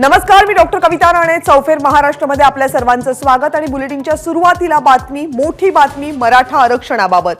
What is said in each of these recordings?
नमस्कार मी डॉक्टर कविता राणे. चौफेर महाराष्ट्रामध्ये आपल्या सर्वांचं स्वागत आणि बुलेटिनच्या सुरुवातीला बातमी मोठी बातमी मराठा आरक्षणाबाबत.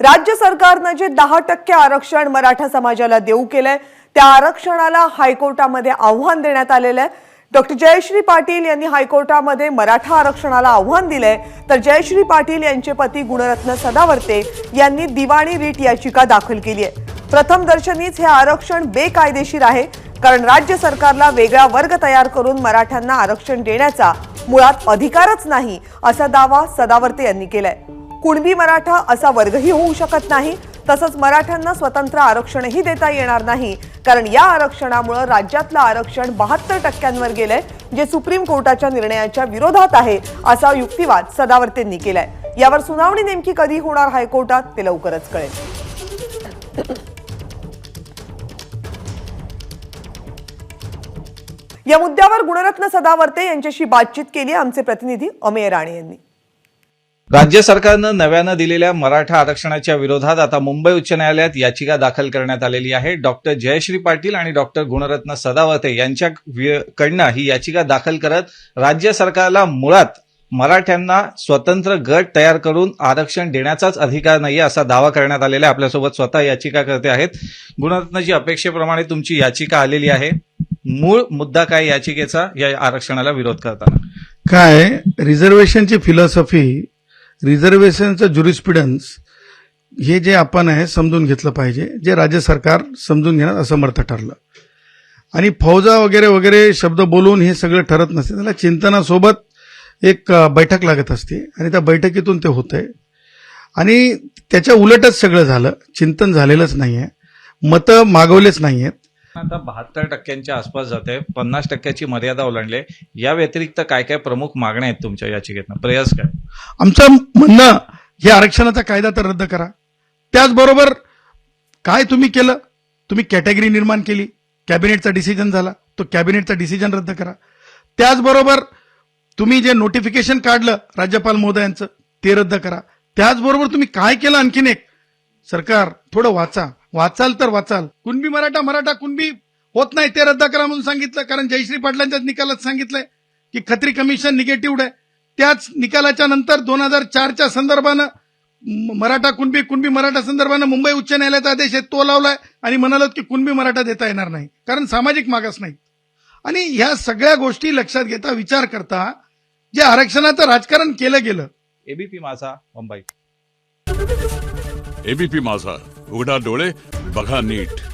राज्य सरकारनं जे दहा टक्के आरक्षण मराठा समाजाला देऊ केलंय त्या आरक्षणाला हायकोर्टामध्ये आव्हान देण्यात आलेलं आहे. डॉक्टर जयश्री पाटील यांनी हायकोर्टामध्ये मराठा आरक्षणाला आव्हान दिलंय. तर जयश्री पाटील यांचे पती गुणरत्न सदावर्ते यांनी दिवाणी रीट याचिका दाखल केली आहे. प्रथमदर्शनीच हे आरक्षण बेकायदेशीर आहे कारण राज्य सरकारला वेगळा वर्ग तयार करून मराठ्यांना आरक्षण देण्याचा मुळात अधिकारच नाही असा दावा सदावर्ते यांनी केलाय. कुणबी मराठा असा वर्गही होऊ शकत नाही तसंच मराठ्यांना स्वतंत्र आरक्षणही देता येणार नाही कारण या आरक्षणामुळे राज्यातलं आरक्षण बहात्तर टक्क्यांवर गेलंय जे सुप्रीम कोर्टाच्या निर्णयाच्या विरोधात आहे असा युक्तिवाद सदावर्तेंनी केलाय. यावर सुनावणी नेमकी कधी होणार हायकोर्टात ते लवकरच कळेल. या मुद्द्यावर गुणरत्न सदावर्ते यांच्याशी बातचीत केली आमचे प्रतिनिधी अमेय राणे यांनी. राज्य सरकारनं नव्यानं दिलेल्या मराठा आरक्षणाच्या विरोधात आता मुंबई उच्च न्यायालयात याचिका दाखल करण्यात आलेली आहे. डॉक्टर जयश्री पाटील आणि डॉक्टर गुणरत्न सदावर्ते यांच्या वि- कडनं ही याचिका दाखल करत राज्य सरकारला मुळात मराठ्यांना स्वतंत्र गट तयार करून आरक्षण देण्याचाच अधिकार नाही असा दावा करण्यात आलेला आहे. आपल्यासोबत स्वतः याचिका करते आहेत. गुणरत्नाची अपेक्षेप्रमाणे तुमची याचिका आलेली आहे. मूळ मुद्दा काय याचिकेचा? या आरक्षणाला विरोध करताना. काय रिझर्वेशनची फिलॉसॉफी रिझर्वेशनचं ज्युरिस्पिडन्स हे जे आपण आहे समजून घेतलं पाहिजे. जे राज्य सरकार समजून घेण्यात असमर्थ ठरलं. आणि फौजा वगैरे वगैरे शब्द बोलून हे सगळं ठरत नसते. त्याला चिंतनासोबत एक बैठक लागत असते. आणि त्या बैठकीतून ते होतंय. आणि त्याच्या उलटच सगळं झालं. चिंतन झालेलंच नाही आहे मतं मागवलेच नाही आहेत आता बहात्तर टक्क्यांच्या आसपास जाते पन्नास टक्क्याची मर्यादा ओलांडली या व्यतिरिक्त काय काय प्रमुख मागण्या आहेत तुमच्या याचिकेतनं? प्रयास काय आमचं म्हणणं हे आरक्षणाचा कायदा तर रद्द करा. त्याचबरोबर काय तुम्ही केलं? तुम्ही कॅटेगरी निर्माण केली. कॅबिनेटचा डिसिजन झाला. तो कॅबिनेटचा डिसिजन रद्द करा. त्याचबरोबर तुम्ही जे नोटिफिकेशन काढलं राज्यपाल महोदयांचं ते रद्द करा. त्याचबरोबर तुम्ही काय केलं आणखीन एक? सरकार थोडं वाचा. वाचाल तर वाचाल. कुणबी मराठा मराठा कुणबी होत नाही ते रद्द करा म्हणून सांगितलं. कारण जयश्री पाटलांच्याच निकालात सांगितलंय की खत्री कमिशन निगेटिव्ह आहे. त्याच निकालाच्या नंतर दोन हजार चारच्या संदर्भानं मराठा कुणबी कुणबी मराठा संदर्भानं मुंबई उच्च न्यायालयाचा आदेश आहे तो लावलाय आणि म्हणाल की कुणबी मराठा देता येणार नाही. कारण सामाजिक मागास नाही आणि ह्या सगळ्या गोष्टी लक्षात घेता विचार करता जे आरक्षणाचं राजकारण केलं गेलं. एबीपी माझा मुंबई. एबीपी माझा. उघडा डोळे बघा नीट.